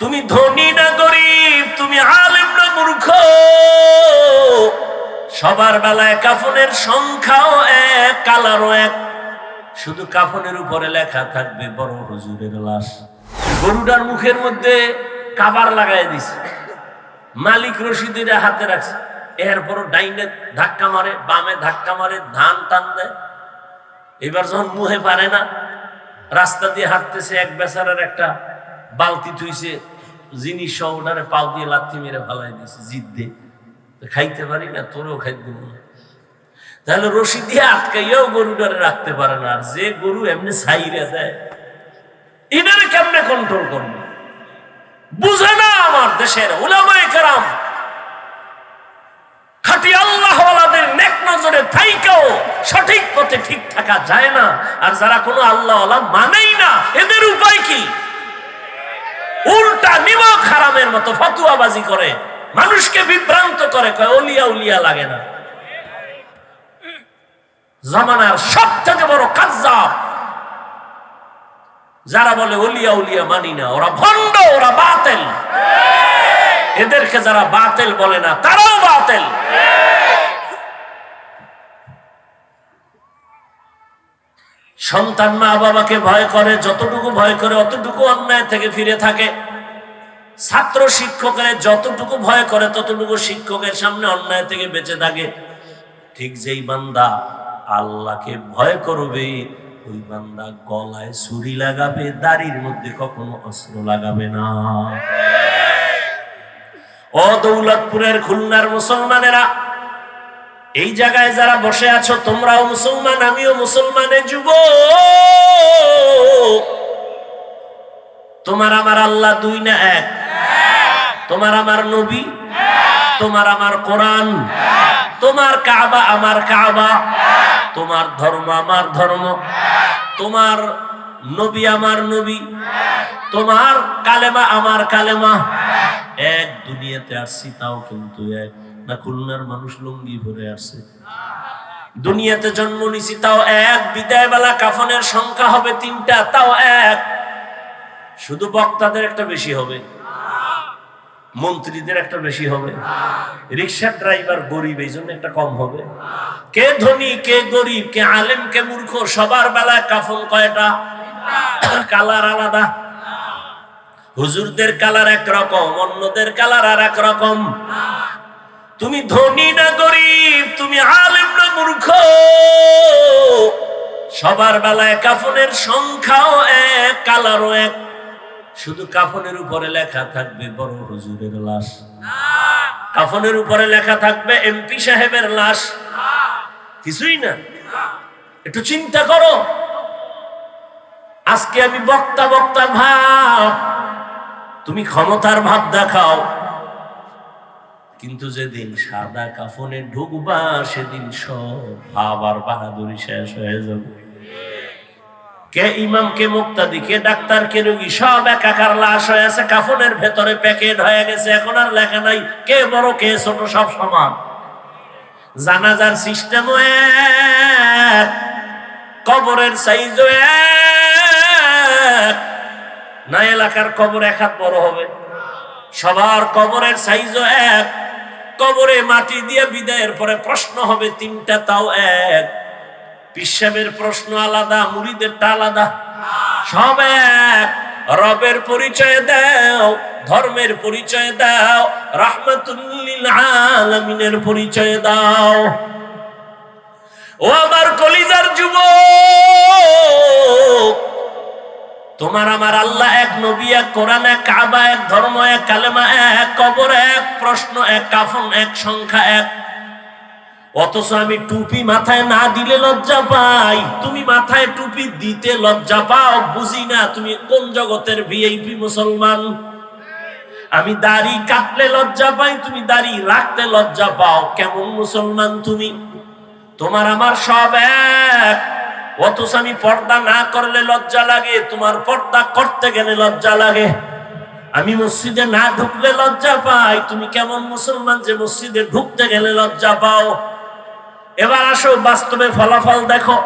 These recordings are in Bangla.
তুমি ধনী না গরিব, তুমি আলেম না মূর্খ। সবার বেলায় কাফনের সংখ্যাও এক, কালারও এক। শুধু কাফনের উপরে লেখা থাকবে, বড় হুজুরের লাশ। গরুটার মুখের মধ্যে কাবার লাগাই দিছে। মালিক রশিদের হাতে রাখছে। এরপর ডাইনে ধাক্কা মারে, বামে ধাক্কা মারে, ধান টান দেয়। এবার যখন মুহে পারে না, রাস্তা দিয়ে হাঁটতেছে এক বেচারার একটা বালতি থুইছে, জিনিস সহ ওটারে দিয়ে লাথি মেরে ফালাই জিদ দিয়ে খাইতে পারি না, তোরও দেবো না। তাহলে রশি দিয়ে আটকাইয়াও গরুটারে রাখতে পারে না, আর যে গরু এমনি সাইরে দেয় এটারে কেমনে কন্ট্রোল করবে? বুঝে না আমার দেশের উলামায়ে কেরাম। খাটি আল্লাহওয়ালাদের নেক নজরে থাইকেও সঠিক পথে ঠিক থাকা যায় না, আর যারা কোনো আল্লাহওয়ালা মানেই না, এদের উপায় কি? উল্টা নিমক হারামের মতো ফতুয়াবাজি করে, মানুষকে বিভ্রান্ত করে, কয়, অলিয়া উলিয়া লাগে না। জামানার সব থেকে বড় কাজ্জাব। যারা বলে অলিয়া উলিয়া মানি না, ওরা ভণ্ড, ওরা বাতেল। এদেরকে যারা বাতেল বলে না, তারাও বাতেল। সন্তান মা বাবাকে ভয় করে যতটুকু ভয় করে অতটুকু অন্যায় থেকে ফিরে থাকে। ছাত্র শিক্ষকের যতটুকু ভয় করে ততটুকু শিক্ষকের সামনে অন্যায় থেকে বেঁচে থাকে। ঠিক যেই বান্দা আল্লাহকে ভয় করবে ওই বান্দা গলায় ছুরি লাগাবে দাড়ির মধ্যে কখনো অস্ত্র লাগাবে না। ও দৌলতপুরের খুলনার মুসলমানেরা এই জায়গায় যারা বসে আছো, তোমরাও মুসলমান, আমিও মুসলমানের যুব তোমার আমার আল্লাহ দুই না এক? তোমার আমার নবী? তোমার আমার কোরআন? তোমার কাবা আমার কাবা? তোমার ধর্ম আমার ধর্ম? তোমার নবী আমার নবী? তোমার কালেমা আমার কালেমা? এক দুনিয়াতে আসছি, তাও কিন্তু এক। না খুলনার মানুষ লুঙ্গি ভরে আসছে। দুনিয়াতে জন্ম নিছি তাও এক। বিদায় বেলা কাফনের সংখ্যা হবে তিনটা, তাও এক। শুধু বক্তাদের একটা বেশি হবে, মন্ত্রীদের একটা বেশি হবে রিক্সার ড্রাইভার গরিব, এই জন্য একটা কম হবে। কে ধনী, কে গরিব, কে আলেম, কে মূর্খ, সবার বেলায় কাফন কয়টা? কালার আলাদা। হুজুরদের কালার এক রকম অন্যদের কালার আর এক রকম। তুমি ধনী না গরিব, তুমি আলেম না মূর্খ। সবার বেলায় কাফনের সংখ্যাও এক, কালারও এক। শুধু কাফনের উপরে লেখা থাকবে বড় হুজুরের লাশ। কাফনের উপরে লেখা থাকবে এমপি সাহেবের লাশ। কিছুই না। একটু চিন্তা করো। আজকে আমি বক্তা বক্তা ভাব। তুমি ক্ষমতার ভাব দেখাও। কিন্তু যেদিন সাদা কাফনে ঢুকবা, সেদিন সব ভাব আর বাহাদুরি শেষ হয়ে যাবে। কে ইমাম, কে মুক্তাদি, কে ডাক্তার, কে রোগী, সব একাকার লাশ হয়ে আছে, কাফনের ভেতরে প্যাকেট হয়ে গেছে, এখন আর লেখা নাই, কে বড়, কে ছোট, সব সমান। জানাজার সিস্টেম এক কবরের সাইজ এক না এলাকার কবর এক হাত বড় হবে। সবার কবরের সাইজও এক। কবরে মাটি দিয়ে বিদায়ের পরে প্রশ্ন হবে তিনটা, তাও এক। পিসাবের প্রশ্ন আলাদা, মুড়িদেরটা আলাদা। সব এক। রবের পরিচয় দাও, ধর্মের পরিচয় দাও, রাহমাতুল্লিল আলামিনের পরিচয় দাও। ও আমার কলিজার যুবক তোমার আমার আল্লাহ এক নবী, এক কোরআন, এক কাবা, এক ধর্ম, এক কালেমা, এক কবর, এক প্রশ্ন, এক কাফন, এক সংখ্যা, এক। অথচ আমি টুপি মাথায় না দিলে লজ্জা পাই। তুমি মাথায় টুপি দিতে লজ্জা পাও, বুঝি না তুমি কোন জগতের ভিআইপি মুসলমান? আমি দাড়ি কাটলে লজ্জা পাই, তুমি দাড়ি রাখতে লজ্জা পাও। কেমন মুসলমান তুমি? তোমার আমার সব এক। অথচ আমি পর্দা না করলে লজ্জা লাগে, তোমার পর্দা করতে গেলে লজ্জা লাগে। আমি মসজিদে না ঢুকলে লজ্জা পাই, তুমি কেমন মুসলমান যে মসজিদে ঢুকতে গেলে লজ্জা পাও? এবার আসো, বাস্তবে ফলাফল দেখো।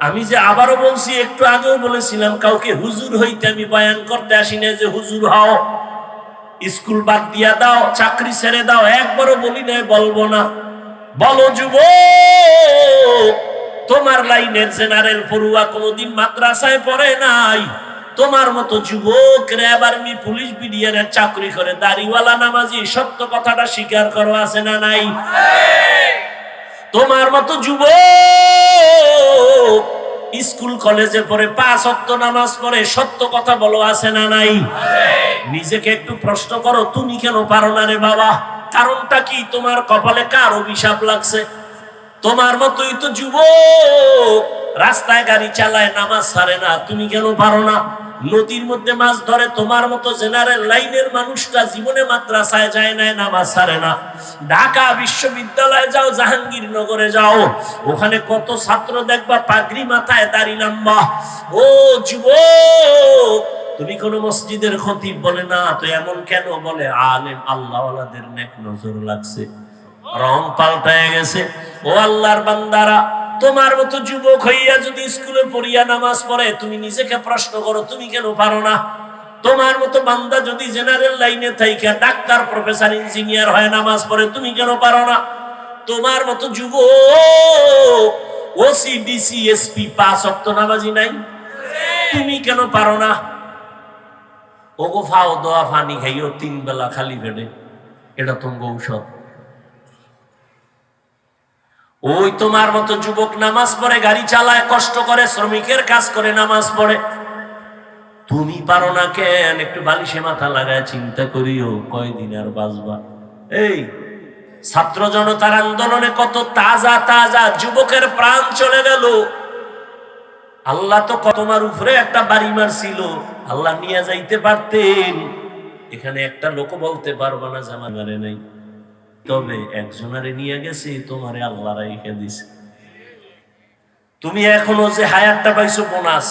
আমি যে আবারও বলছি, একটু আগেও বলেছিলাম, কাউকে হুজুর হইতে আমি বয়ান করতে আসি না যে হুজুর হও। স্কুল বাদ দিয়া দাও, চাকরি ছেড়ে দাও, একবারও বলি নাই, বলব না। বলো যুব তোমার লাইনের জেনারেল পড়ুয়া কোনোদিন মাদ্রাসায় পড়ে নাই। তোমার মতো যুবক র্যাব আর্মি পুলিশ বিডিআরের চাকরি করে। দাড়িওয়ালা নামাজি, সত্য কথাটা স্বীকার করো, আছে না নাই? তোমার মতো যুবক স্কুল, কলেজে পড়ে, পাঁচ অক্ত নামাজ পড়ে, সত্য কথা বলো, আছে না নাই? নিজেকে একটু প্রশ্ন করো, তুমি কেন পারো না রে বাবা? কারণটা কি? তোমার কপালে কার অভিশাপ লাগছে? তোমার মতোই তো যুবক। রাস্তায় গাড়ি চালায়, নামাজ সারে না। তুমি কেন পারো না? নদীর মধ্যে মাছ ধরে, তোমার মতো জেনারেল লাইনের মানুষটা জীবনে মাদ্রাসায় যায় না নামাজ সারে না। ঢাকা বিশ্ববিদ্যালয়ে যাও, জাহাঙ্গীরনগরে যাও। ওখানে কত ছাত্র দেখবা, পাগড়ি মাথায় দাড়ি লম্বা। ও যুবক, তুমি কোন মসজিদের খতিব বলে না, তো এমন কেন বলে? আলেম, আল্লাহওয়ালাদের নেক নজর লাগছে। রং পাল্টায় গেছে। ও আল্লাহর বান্দারা, তোমার মতো যুবক হইয়া যদি স্কুলে পড়িয়া নামাজ পড়ে, তুমি নিজেকে প্রশ্ন করো, তুমি কেন পারো না? তোমার মতো বান্দা যদি জেনারেল লাইনে থাইকা, ডাক্তার, প্রফেসর, ইঞ্জিনিয়ার হয় নামাজ পড়ে, তুমি কেন পারো না? তোমার মতো যুবক ওসি ডিসি এসপি পাস অক্ত নামাজি নাই? তুমি কেন পারো না? ওগো ফাও দোয়া ফানি খাইও, তিন বেলা খালি পেটে এটা তোমার ঔষধ। ওই তোমার মতো যুবক নামাজ পড়ে, গাড়ি চালায়, কষ্ট করে, শ্রমিকের কাজ করে, নামাজ পড়ে। তুমি পারো না কেন? একটু বালিশে মাথা লাগায় চিন্তা করিও, কয়দিন আর বাঁচবা? এই, ছাত্র জনতার আন্দোলনে কত তাজা তাজা যুবকের প্রাণ চলে গেল। আল্লাহ তো কত তোমার উপরে একটা বাড়ি মারছিল, আল্লাহ নিয়ে যাইতে পারতেন। এখানে একটা লোক বলতে পারব না জামা মারে নাই। তবে একজনারে নিয়ে গেছে, তোমারে আল্লাহ রেখে দিছে। তুমি এখনও যে হায়ারটা পাইছো বোনাস,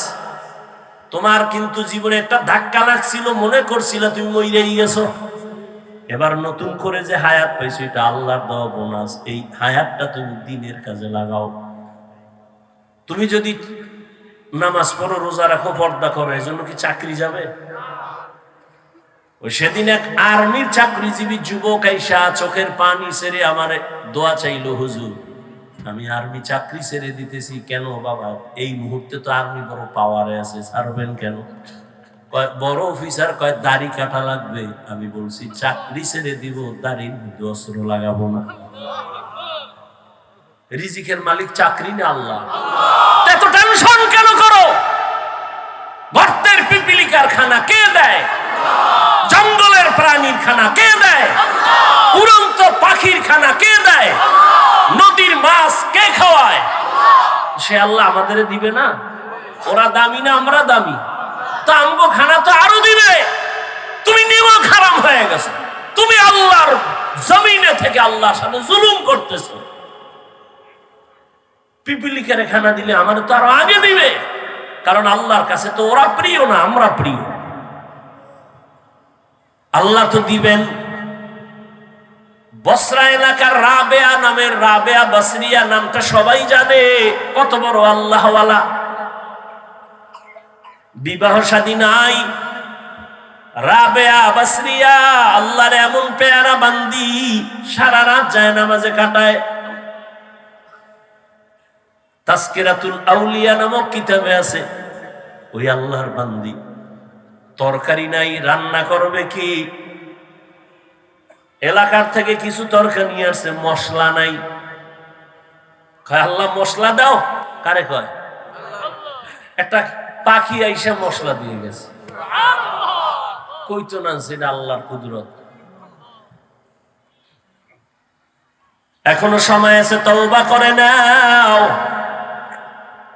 তোমার কিন্তু জীবনে একটা ধাক্কা লাগছিল, মনে করছিল তুমি মইরেই গেছো। এবার নতুন করে যে হায়াত পাইছো, এটা আল্লাহর দেওয়া বোনাস। এই হায়াতটা তুমি দিনের কাজে লাগাও। তুমি যদি নামাজ পড়ো, রোজা রাখো, পর্দা করো এই জন্য কি চাকরি যাবে? ওই সেদিন এক আর্মির চাকরিজীবী যুবক আইসা চোখের পানি সেরে আমার দোয়া চাইলো হুজুর আমি আর্মি চাকরি ছেড়ে দিতেছি কেন বাবা? এই মুহূর্তে তো আর্মি বড় পাওয়ারে আছে ছাড়বেন কেন? কয় বড় অফিসার কয় দাড়ি কাটা লাগবে। আমি বলছি চাকরি ছেড়ে দিব দাড়ির মধ্যে অস্ত্র লাগাবো না। রিজিকের মালিক চাকরি না আল্লাহ। এত টেনশন কেন করো? গর্তের পিপিলিকার খানা কে দেয়? জঙ্গলের প্রাণীর খানা কে দেয়? উড়ন্ত পাখির খানা কে দেয়? নদীর মাছ কে খাওয়ায়? সে আল্লাহ আমাদের দিবে না। ওরা দামি না আমরা দামি। তো আমগো খানা তো আরও দিবে। তুমি নিমা খারাপ হয়ে গেছো। তুমি আল্লাহর জমিনে থেকে আল্লাহর সাথে জুলুম করতেছো। পিপিলিকারে খানা দিলে আমার তো আরও আগে দিবে। কারণ আল্লাহর কাছে তো ওরা প্রিয় না, আমরা প্রিয়। আল্লাহ তো দিবেন। বসরা এলাকার রাবেয়া নামের রাবেয়া বসরিয়া নামটা সবাই জানে। কত বড় আল্লাহওয়ালা। বিবাহ সাদী নাই। রাবেয়া বসরিয়া আল্লাহর এমন পেয়ারা বান্দি, সারা রাত যায় নামাজে কাটায়। তাস্কিরাতুল আউলিয়া নামক কিতাবে আছে। ওই আল্লাহর বান্দি। তরকারি নাই, রান্না করবে কি? এলাকার থেকে কিছু তরকারি নিয়ে আসছে, মশলা নাই। আল্লাহ, মশলা দাও? কারে কয়? একটা পাখি আইসা মশলা দিয়ে গেছে। কইতো না সেটা আল্লাহর কুদরত। এখনও সময় আছে, তওবা করে নাও।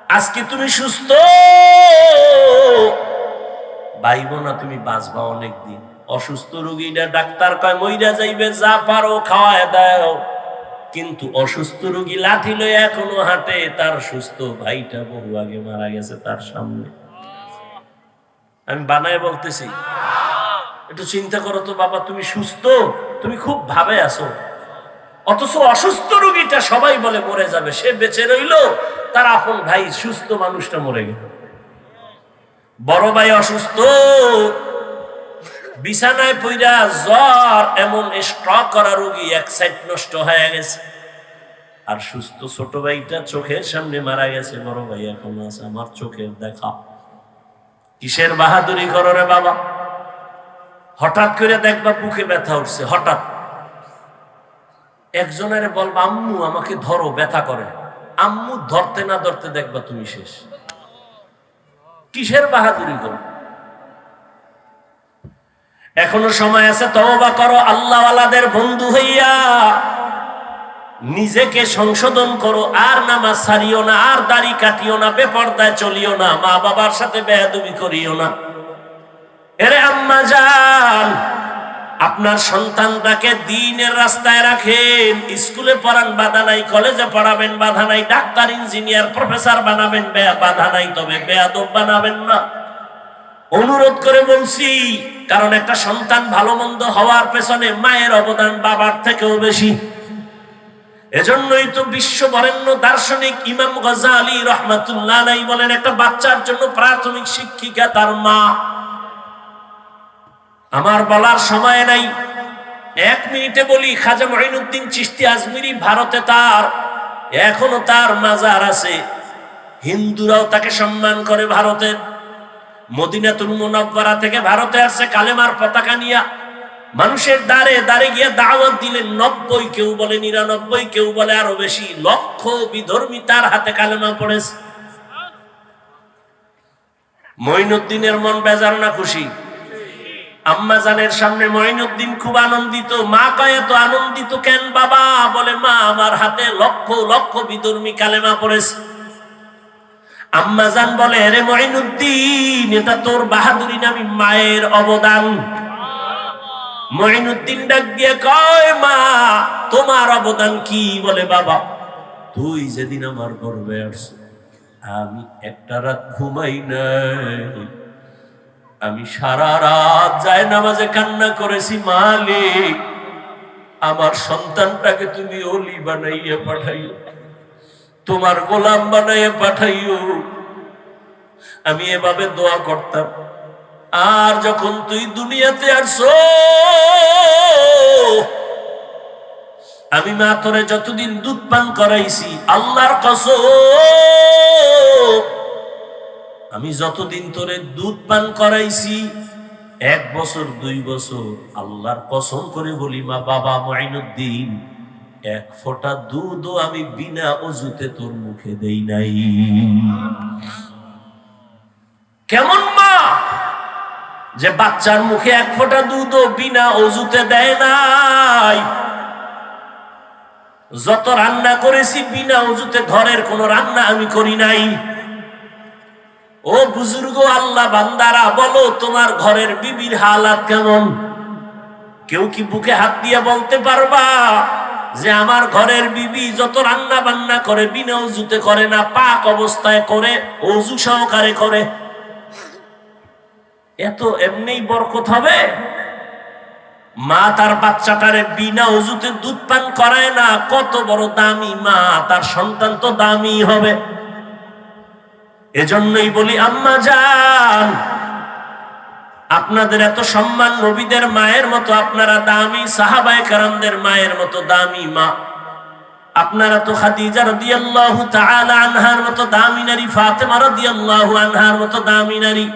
আজকে তুমি সুস্থ। ভাইব না, তুমি বাঁচবা অনেক দিন অসুস্থ রোগীরা ডাক্তার কয়, মইরা যাইবে, যা পারো খাওয়ায় দাও। কিন্তু অসুস্থ রুগী লাঠি লয়ে এখনও হাঁটে, তার সুস্থ ভাইটা বহু আগে মারা গেছে তার সামনে। আমি বানায় বলতেছি, একটু চিন্তা করো তো বাবা, তুমি সুস্থ? তুমি খুব ভাবে আছো। অথচ অসুস্থ রুগীটা সবাই বলে, মরে যাবে, সে বেঁচে রইল, তার আপন ভাই সুস্থ মানুষটা মরে গেল। বড় ভাই অসুস্থ। বিছানায় পইরা জ্বর এমন স্ট্রক করা রোগী এক সাইড নষ্ট হয়ে গেছে। আর সুস্থ ছোট ভাইটা চোখের সামনে মারা গেছে, বড় ভাই এখন আছে আমার চোখের দেখা। কিসের বাহাদুরি করো রে বাবা? হঠাৎ করে দেখবা বুকে ব্যথা উঠছে, হঠাৎ। একজনের বলবা, আম্মু, আমাকে ধরো, ব্যথা করে। আম্মু, ধরতে না, ধরতে দেখবা তুমি শেষ। কিসের বাহাদুরি করো এখনও সময় আছে, তওবা করো, আল্লাহওয়ালাদের বন্ধু হইয়া। নিজেকে সংশোধন করো, আর নামাজ সারিও না, আর দাড়ি কাটিও না, বেপর্দায় চলিও না মা বাবার সাথে বেহাদুবি করিও না। এরে আম্মা যান আপনার সন্তানটাকে দিনের রাস্তায় রাখেন, স্কুলে পড়ান, বাধা নাই, কলেজে পড়াবেন, বাধা নাই, ডাক্তার, ইঞ্জিনিয়ার, প্রফেসর বানাবেন বাধা নাই তবে বেয়াদব বানাবেন না। অনুরোধ করে বলছি, কারণ একটা সন্তান ভালো মন্দ হওয়ার পেছনে মায়ের অবদান বাবার থেকেও বেশি। এজন্যই তো বিশ্ব বরেণ্য দার্শনিক ইমাম গজালি রহমাতুল্লাহ বলেন, একটা বাচ্চার জন্য প্রাথমিক শিক্ষিকা তার মা। আমার বলার সময় নাই। এক মিনিটে বলি, খাজা মহিনুদ্দিন চিস্তি আজমিরি ভারতে তার, এখনও তার মাজার আছে। হিন্দুরাও তাকে সম্মান করে ভারতের মদিনাতুল মুনাব্বারা থেকে ভারতে আসছে কালেমার পতাকা নিয়া। মানুষের দ্বারে দ্বারে গিয়ে দাওয়াত দিলেন, নব্বই কেউ বলে নিরানব্বই, কেউ বলে আরও বেশি। লক্ষ বিধর্মী তার হাতে কালেমা পড়েছে। মঈনুদ্দিনের মন বেজার না খুশি। আম্মা জানের সামনে মঈনুদ্দিন খুব আনন্দিত। মা কয়ে তো আনন্দিত কেন বাবা? বলে, মা, আমার হাতে লক্ষ লক্ষ বিধর্মী কালেমা পড়েছে। আম্মা জান বলে রে মঈনুদ্দিন, এটা তোর বাহাদুরি নামি মায়ের অবদান। মঈনুদ্দিন ডাক দিয়ে কয়, মা, তোমার অবদান কি? বলে, বাবা, তুই যেদিন আমার গর্বে আসছ আমি একটা রাত ঘুমাই নাই। আমি সারা রাত যায় নামাজে কান্না করেছি, মালিক, আমার সন্তানটাকে তুমি অলি বানাইয়া পাঠাইও, তোমার গোলাম বানাইয়া পাঠাইও। আমি এভাবে দোয়া করতাম। আর যখন তুই দুনিয়াতে আসছো, আমি মা তোরে যতদিন দুধ পান করাইছি, আল্লাহর কসম আমি যতদিন তোরে দুধ পান করাইছি, এক বছর, দুই বছর, আল্লাহর কসম করে বলি, মা বাবা মাইনুদ্দিন এক ফোঁটা দুধও আমি বিনা অজুতে তোর মুখে দেই নাই। কেমন মা যে বাচ্চার মুখে এক ফোঁটা দুধও বিনা অজুতে দেয় নাই? যত রান্না করেছি, বিনা অজুতে ঘরের কোনো রান্না আমি করি নাই। ও বুজুর্গ আল্লাহ বান্দারা, বলো তোমার ঘরের বিবির হালাত কেমন? কেউ কি বুকে হাত দিয়ে বলতে পারবা যে আমার ঘরের বিবি যত রান্না বান্না করে, বিনা অজুতে করে না, পাক অবস্থায় করে, অজু সহকারে করে? এত এমনি বরকত হবে? মা তার বাচ্চাটারে বিনা অজুতে দুধ পান করায় না, কত বড় দামি মা, তার সন্তান তো দামি হবে। এজন্যই বলি, আম্মা যান আপনাদের এত সম্মান নবীদের মায়ের মতো, আপনারা দামি সাহাবায়ে কারামদের মায়ের মতো দামি মা। আপনারা তো খাদিজা রাদিয়াল্লাহু তাআলা আনহার মতো দামি নারী, ফাতেমা রাদিয়াল্লাহু আনহার মতো দামি নারী।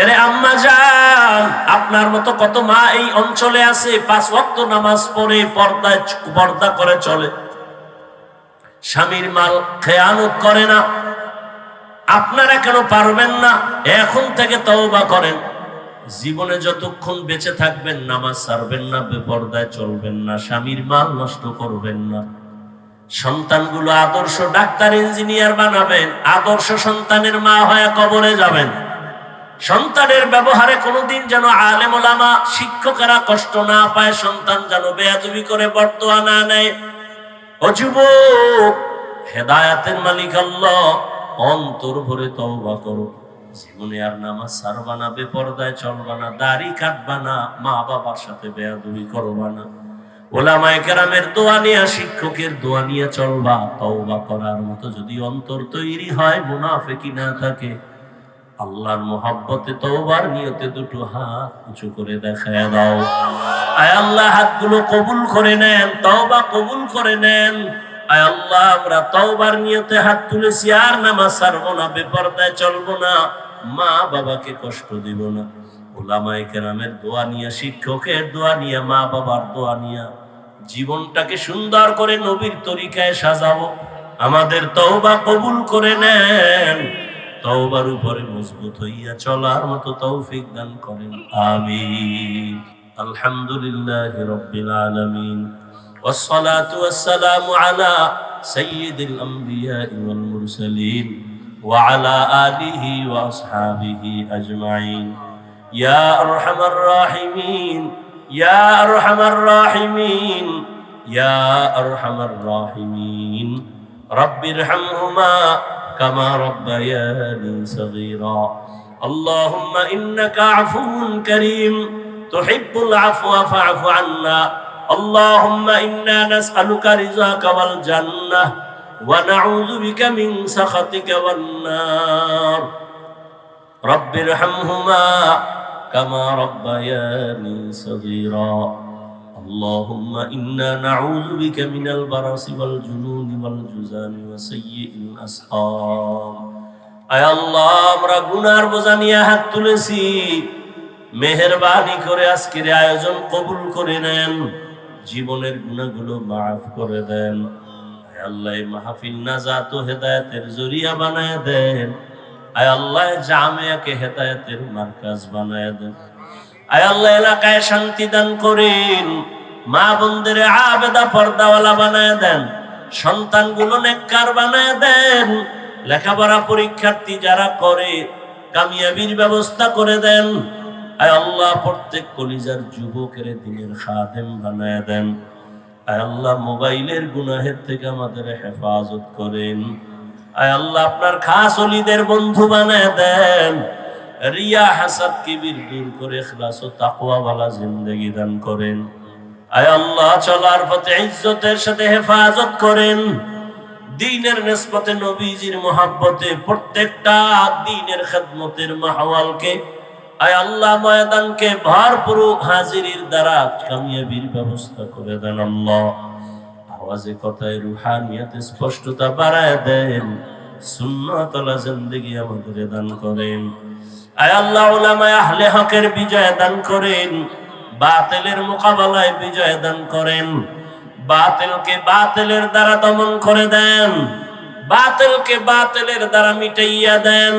এরে আম্মা যান আপনার মতো কত মা এই অঞ্চলে আছে, পাঁচ ওয়াক্ত নামাজ পড়ে পর্দায়, পর্দা করে চলে। স্বামীর মাল খেয়ানত করে না। আপনারা কেন পারবেন না? এখন থেকে তওবা করেন। জীবনে যতক্ষণ বেঁচে থাকবেন, নামাজ ছাড়বেন না, বেপর্দায় চলবেন না, স্বামীর মাল নষ্ট করবেন না। সন্তানগুলো আদর্শ ডাক্তার, ইঞ্জিনিয়ার বানাবেন, আদর্শ সন্তানের মা হয়ে কবরে যাবেন। সন্তানের ব্যবহারে কোনোদিন যেন আলেম শিক্ষকেরা কষ্ট না পায়, সন্তান যেন বেয়াদবি করে বর্তমান না নেয় ও যুবক হেদায়াতের মালিক আল্লাহ। অন্তর ভরে তওবা করো। জীবনে আর নামাজ সারবা না চলবা না, দাড়ি কাটবা না মা বাবার সাথে করবা না। ওলামায়ে কেরামের শিক্ষকের দোয়া নিয়ে চলবা, তওবা করার মতো যদি অন্তর তৈরি হয় মুনাফেকি না থাকে। আল্লাহর মোহাব্বতে তওবার নিয়তে দুটো হাত উঁচু করে দেখায় দাও। আয় আল্লাহ, হাতগুলো কবুল করে নেন, তওবা কবুল করে নেন। আয় আল্লাহ, আমরা তওবার নিয়তে হাত তুলেছি, আর নামাজ ছাড়বো না, বেপরদায় চলবো না। মা বাবাকে কষ্ট দিব না। ওলামায়ে কেরামের দোয়া নিয়ে, শিক্ষকের দোয়া নিয়ে, মা বাবার দোয়া নিয়ে, জীবনটাকে সুন্দর করে নবীর তরিকায় সাজাবো। আমাদের তওবা কবুল করে নেন। তওবার উপরে মজবুত হইয়া চলার মতো তৌফিক দান করেন। الحمد لله رب العالمين والصلاة والسلام على سيد الأنبياء والمرسلين وعلى آله وأصحابه أجمعين. يا أرحم الراحمين يا أرحم الراحمين يا أرحم الراحمين. رب ارحمهما كما ربياني صغيرا. اللهم إنك عفو كريم تحب العفو فاعف عنا اللهم إنا نسألك رزاك والجنة ونعوذ بك من سخطك والنار رب ارحمهما كما ربياني صغيرا اللهم إنا نعوذ بك من البرص والجنون والجزام وسيء الأسقام আয় আল্লাহ আমরা গুনার বোঝা নিয়ে হাত তুলেছি মেহরবানি করে আজকের আয়োজন কবুল করে নেন। জীবনের গুণাগুলো মাফ করে দেন। আল্লাহ মাহফিল নাজাত হেদায়েতের জরিয়া বানায় দেন। আয় আল্লাহ জামিয়াকে হেদায়েতের মার্কাজ বানায় দেন। আয় আল্লাহ, এলাকায় শান্তি দান করেন। মা বোনদের আবেদা পর্দাওয়ালা বানায় দেন। সন্তানগুলো নেককার বানায় দেন। লেখাপড়া পরীক্ষার্থী যারা করে, কামিয়াবির ব্যবস্থা করে দেন। আয় আল্লাহ, প্রত্যেক কলিজার যুবকের দিনের খাদেম বানায় দেন। আয় আল্লাহ, মোবাইলের গুনাহের থেকে আমাদের হেফাজত করেন। আয় আল্লাহ, আপনার খাস অলিদের বন্ধু বানায় দেন। রিয়া হাসাদ কিবির দূর করে খ্লাস ও তাকওয়াওয়ালা জিন্দেগি দান করেন। আয় আল্লাহ, চলার পথে ইজ্জতের সাথে হেফাজত করেন। দিনের নিসবতে নবীজির মোহাব্বতে প্রত্যেকটা দিনের খেদমতের মাহওয়ালকে আয় আল্লাহ ময়দানকে ভরপুর হাজিরির দ্বারা কামিয়াবির ব্যবস্থা করে দেন আল্লাহ। আওয়াজে কথায় রুহানিয়াতে স্পষ্টতা বাড়ায় দেন। সুন্নতলা জিন্দেগি আমাদের দান করেন। আয় আল্লাহ উলামায়ে আহলে হকের বিজয় দান করেন। বাতিলের মোকাবেলায় বিজয় দান করেন। বাতিলকে বাতিলের দ্বারা দমন করে দেন। বাতিলকে বাতিলের দ্বারা মিটাইয়া দেন।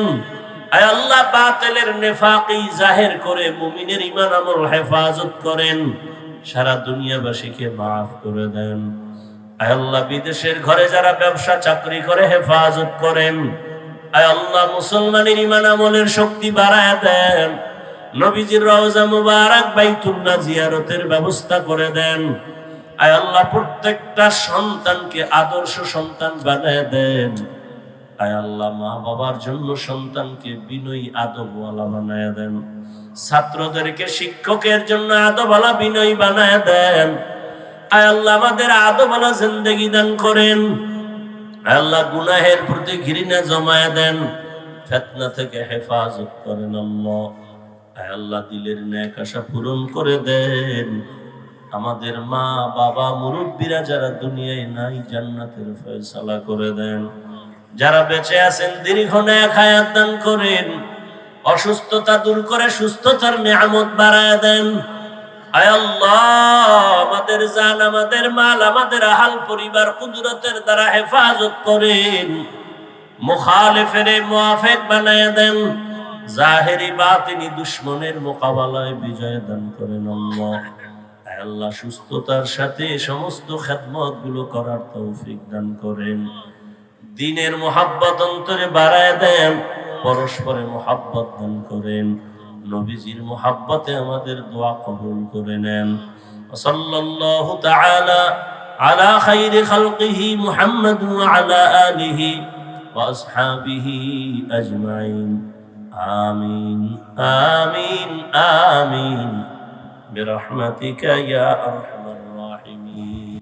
আল্লাহ বাতিলের নেফাকি জাহের করে মুমিনের ইমান আমল হেফাজত করেন। সারা দুনিয়াবাসীকে মাফ করে দেন। আল্লাহ বিদেশের ঘরে যারা ব্যবসা, চাকরি করে হেফাজত করেন। আল্লাহ মুসলমানের ইমান আমলের শক্তি বাড়ায় দেন। নবীজির রওজা মুবারক বাইতুল্লাহ জিয়ারতের ব্যবস্থা করে দেন। আয় আল্লাহ প্রত্যেকটা সন্তানকে আদর্শ সন্তান বানায় দেন। আয় আল্লাহ মা বাবার জন্য সন্তানকে বিনয়ী আদবওয়ালা বানায় দেন। ছাত্রদেরকে শিক্ষকের জন্য আদবওয়ালা বিনয়ী বানায় দেন। আয় আল্লাহ আমাদের আদবওয়ালা জিন্দেগি দান করেন। আল্লাহ গুনাহের প্রতি ঘৃণা জমায় দেন। ফেতনা থেকে হেফাজত করেন আল্লাহ। আয় আল্লাহ দিলের ন্যাক আশা পূরণ করে দেন। আমাদের মা, বাবা, মুরব্বীরা যারা দুনিয়ায় নাই, জান্নাতের ফয়সালা করে দেন। যারা বেঁচে আছেন, দীর্ঘ ন্যাক হায়াত দান করেন। অসুস্থতা দূর করে সুস্থতার নিয়ামত বাড়ায় দেন। আমাদের জান, আমাদের মাল, আমাদের আহাল পরিবার কুদরতের দ্বারা হেফাজত করেন। মুখালেফের মুআফেক বানায় দেন। জাহেরি বাতিনি দুশ্মনের মোকাবেলায় বিজয় দান করেন আল্লাহ। আল্লাহ, সুস্থতার সাথে সমস্ত খেদমতগুলো করার তৌফিক দান করেন। দিনের মোহাব্বত অন্তরে বাড়ায় দেন পরস্পরে মোহাব্বত দান করেন নবীজির মোহাব্বতে আমাদের দোয়া কবুল করে নেন সাল্লাল্লাহু তাআলা على خير خلقه محمد وعلى آله وأصحابه أجمعين آمين آمين آمين برحمتك يا أرحم